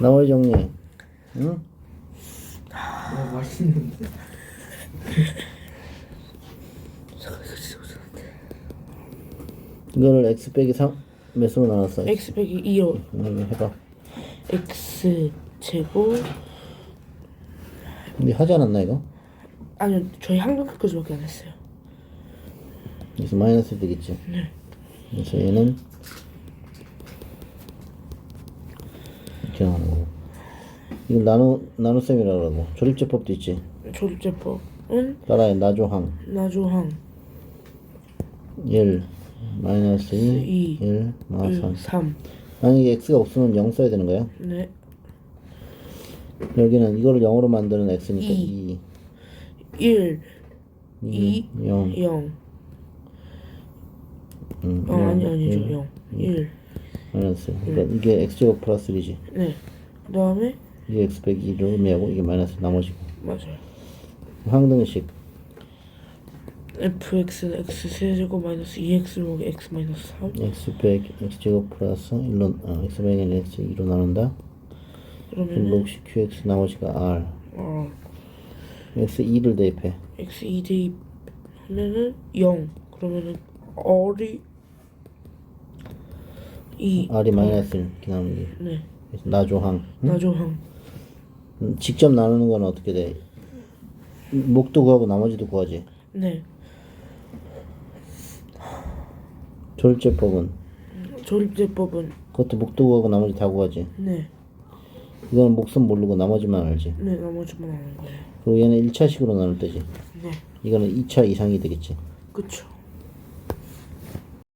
나머지 정리. 응? 어 맛있는데. 이거를 x 빼기 3 몇으로 나눴어? x 빼기 2로 음, 해봐. x 제곱 근데 하지 않았나 이거? 아니요 저희 한국까지밖에 안 했어요. 그래서 마이너스 되겠지. 그래서 얘는 나오는 거고. 이걸 나누 나눗셈이라 그러고. 조립제법도 있지. 조립제법은? 따라해. 나조항. 나조항. 1 마이너스 2 이, 1 마이너스 3 3 만약에 x가 없으면 0 써야 되는 거야. 네. 여기는 이거를 0으로 만드는 x니까 이. 2 1 2 2 0 0 음, 어, 아니 영, 아니죠. 일, 0 1 마이너스. 그러니까 이게 x제곱 플러스 1이지. 네. 그 다음에 이게 x 빼기 1을 의미하고 이게 마이너스 나머지고. 맞아요. 항등식. fx는 x 세제곱 마이너스 2x 로그 x 마이너스 3 x 빼기 x제곱 플러스 1로 어, x 빼기 x 2로 나눈다. 그러면은 로그시 qx 나머지가 r. 어. x 2를 대입해. x 2 대입하면은 0 그러면은 r 이2 r이 마이너스 1 이렇게 나오는 게 네. 나조항 나조항 음, 직접 나누는 건 어떻게 돼? 목도 구하고 나머지도 구하지? 네. 조립제법은? 조립제법은? 그것도 목도 구하고 나머지 다 구하지? 네. 이거는 목숨 모르고 나머지만 알지? 네, 나머지만 아는 거예요. 그리고 얘는 1차식으로 나눌 때지? 네, 이거는 2차 이상이 되겠지? 그쵸.